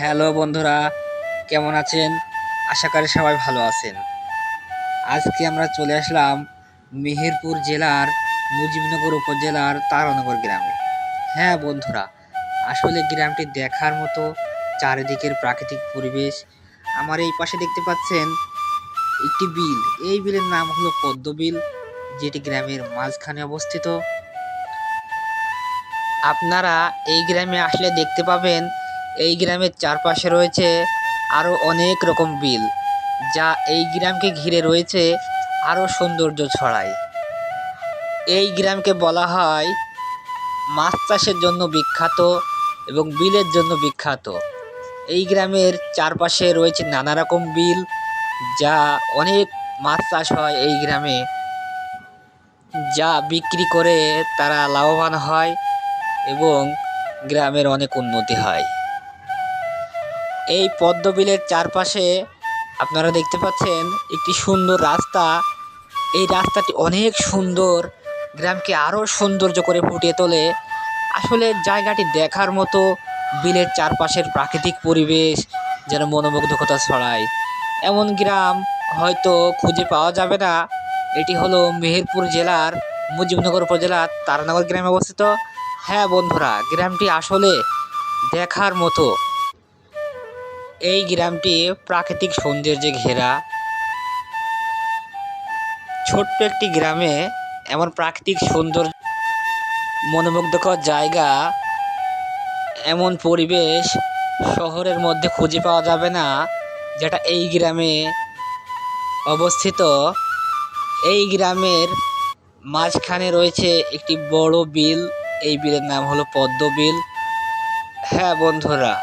Hello বন্ধুরা, কেমন আছেন? আশা করি সবাই ভালো আছেন। আজকে আমরা চলে আসলাম মেহেরপুর জেলার মুজিবনগর উপজেলার তারানগর গ্রামে। হ্যাঁ বন্ধুরা, আসলে গ্রামটি দেখার মতো চারিদিকের প্রাকৃতিক পরিবেশ। আমার এই পাশে দেখতে পাচ্ছেন একটি বিল। এই বিলের নাম হলো পদ্ম বিল, যেটি গ্রামের মাঝখানে অবস্থিত। আপনারা এই গ্রামে আসলে দেখতে পাবেন এই গ্রামের চারপাশে রয়েছে আরও অনেক রকম বিল, যা এই গ্রামকে ঘিরে রয়েছে আরও সৌন্দর্য ছড়ায়। এই গ্রামকে বলা হয় মাছ চাষের জন্য বিখ্যাত এবং বিলের জন্য বিখ্যাত। এই গ্রামের চারপাশে রয়েছে নানা রকম বিল, যা অনেক মাছ চাষ হয় এই গ্রামে, যা বিক্রি করে তারা লাভবান হয় এবং গ্রামের অনেক উন্নতি হয়। এই পদ্মবিলের চারপাশে আপনারা দেখতে পাচ্ছেন একটি সুন্দর রাস্তা। এই রাস্তাটি অনেক সুন্দর, গ্রামকে আরও সৌন্দর্য করে ফুটিয়ে তোলে। আসলে জায়গাটি দেখার মতো বিলের চারপাশের প্রাকৃতিক পরিবেশ যেন মনোমুগ্ধকতা ছড়ায়। এমন গ্রাম হয়তো খুঁজে পাওয়া যাবে না। এটি হলো মেহেরপুর জেলার মুজিবনগর উপজেলার তারানগর গ্রামে অবস্থিত। হ্যাঁ বন্ধুরা, গ্রামটি আসলে দেখার মতো এই গ্রামটি প্রাকৃতিক সৌন্দর্যে ঘেরা। ছোট্ট একটি গ্রামে এমন প্রাকৃতিক সৌন্দর্য মনোমুগ্ধকর জায়গা, এমন পরিবেশ শহরের মধ্যে খুঁজে পাওয়া যাবে না, যেটা এই গ্রামে অবস্থিত। এই গ্রামের মাঝখানে রয়েছে একটি বড় বিল, এই বিলের নাম হলো পদ্ম বিল। হ্যাঁ বন্ধুরা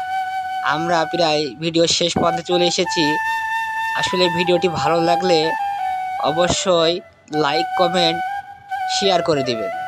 আমরা প্রায় ভিডিও শেষ পথে চলে এসেছি। আসলে ভিডিওটি ভালো লাগলে অবশ্যই লাইক কমেন্ট শেয়ার করে দিবেন।